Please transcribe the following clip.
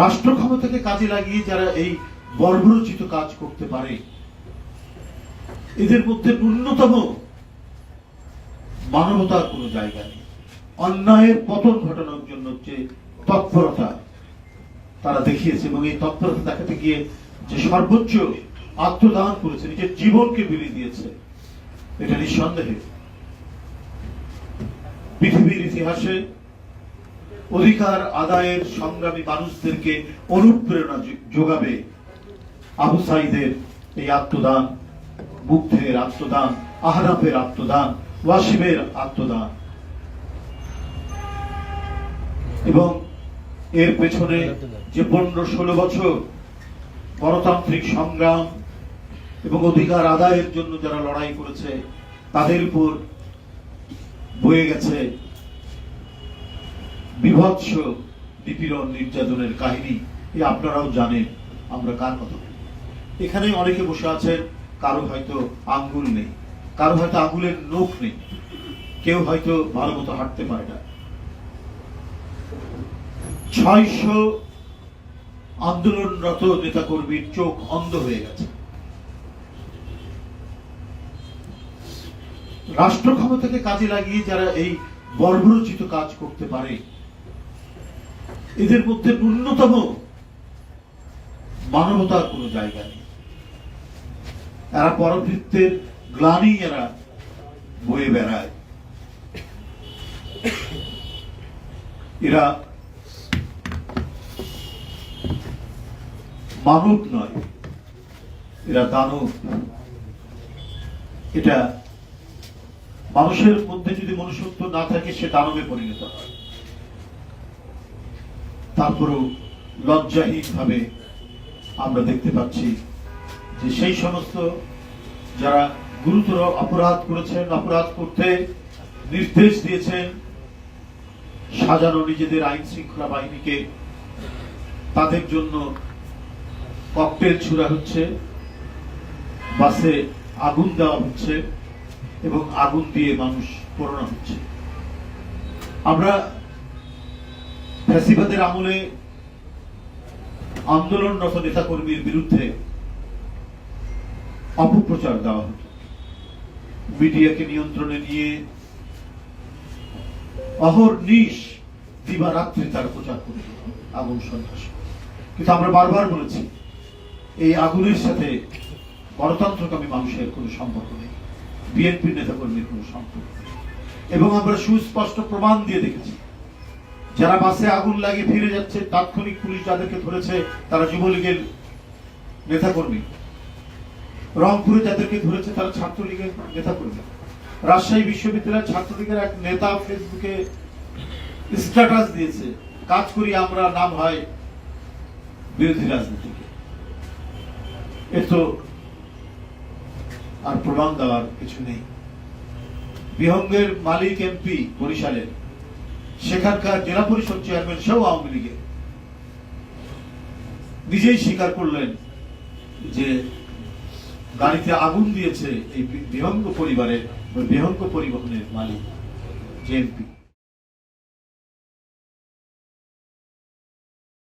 রাষ্ট্র ক্ষমতাকে কাজে লাগিয়ে যারা এই বর্বরচিত কাজ করতে পারে, এদের মধ্যে ন্যূনতম মানবতার কোনো জায়গা নেই। অন্যায়ের পতন ঘটানোর জন্য যে তৎপরতা তারা দেখিয়েছে এবং এই তৎপরতা দেখাতে গিয়ে যে সর্বোচ্চ আত্মদান করেছে, নিজের জীবনকে বিলিয়ে দিয়েছে, এটা নিঃসন্দেহে পৃথিবীর ইতিহাসে অধিকার আদায়ের সংগ্রামী মানুষদেরকে অনুপ্রেরণা যোগাবে। আবু সাইদের এই আত্মদান মুগ্ধের আত্মদান, আহরাফের আত্মদান, ওয়াসিমের আত্মদান। এবং এর পেছনে যে পনেরো ষোলো বছর গণতান্ত্রিক সংগ্রাম এবং অধিকার আদায়ের জন্য যারা লড়াই করেছে, তাদের উপর বয়ে গেছে বিভৎস নিপীড়ন নির্যাতনের কাহিনী, এ আপনারাও জানেন, আমরা কার কথা। এখানে অনেকে বসে আছেন, কারও হয়তো আঙ্গুল নেই, কারও হয়তো আঙ্গুলের নখ নেই, কেউ হয়তো ভালো মতো হাঁটতে পারে না ছয়শো আন্দোলনরত নেতাকর্মীর চোখ অন্ধ হয়ে গেছে রাষ্ট্র ক্ষমতাকে কাজে লাগিয়ে যারা এই বর্বরচিত কাজ করতে পারে এদের মধ্যে ন্যূনতম মানবতার কোনো জায়গা নেই। এরা পরবৃত্তের গ্লানি এরা বয়ে বেড়ায়। এরা মানব নয়, এরা দানব এটা মানুষের মধ্যে যদি মনুষ্যত্ব না থাকে, সে দানবে পরিণত হয়। তারপরেও লজ্জাহীন ভাবে আমরা দেখতে পাচ্ছি যে সেই সমস্ত যারা গুরুতর অপরাধ করেছেন, অপরাধ করতে নির্দেশ দিয়েছেন, সাজানো নিজেদের আইন শৃঙ্খলা বাহিনীকে, তাদের জন্য ককটেল ছুড়া হচ্ছে, বাসে আগুন দেওয়া হচ্ছে এবং আগুন দিয়ে মানুষ পোড়ানো হচ্ছে। আমরা ফ্যাসিবাদের আমলে আন্দোলনরত নেতাকর্মীর বিরুদ্ধে অপপ্রচার দেওয়া হতো। মিডিয়াকে নিয়ন্ত্রণে নিয়ে অহর্নিশ দিবারাত্রি তার প্রচার করে আগুন সন্ত্রাস। কিন্তু আমরা বারবার বলেছি, এই আগুনের সাথে গণতন্ত্রকামী মানুষের কোনো সম্পর্ক নেই, বিএনপির নেতাকর্মীর কোনো সম্পর্ক এবং আমরা সুস্পষ্ট প্রমাণ দিয়ে দেখেছি যারা বাসে আগুন লাগিয়ে ফিরে যাচ্ছে, তাৎক্ষণিক পুলিশ যাদেরকে ধরেছে, তারা যুবলীগের নেতাকর্মী। রংপুরে যাদেরকে ধরেছে, তারা ছাত্রলীগের নেতাকর্মী। রাজশাহী বিশ্ববিদ্যালয়ের ছাত্রলীগের এক নেতা ফেসবুকে স্ট্যাটাস দিয়েছে, কাজ করি আমরা, নাম হয় বিরোধী রাজনীতিকে। এ আর প্রমাণ দেওয়ার কিছু নেই। বিহঙ্গের মালিক এমপি বরিশালের। সেখানকার জেলা পরিষদ চেয়ারম্যান সেও আওয়ামী লীগের। নিজেই স্বীকার করলেন যে গাড়িতে আগুন দিয়েছে এই বিহঙ্গ পরিবারের বিহঙ্গ পরিবহনের মালিক যে এমপি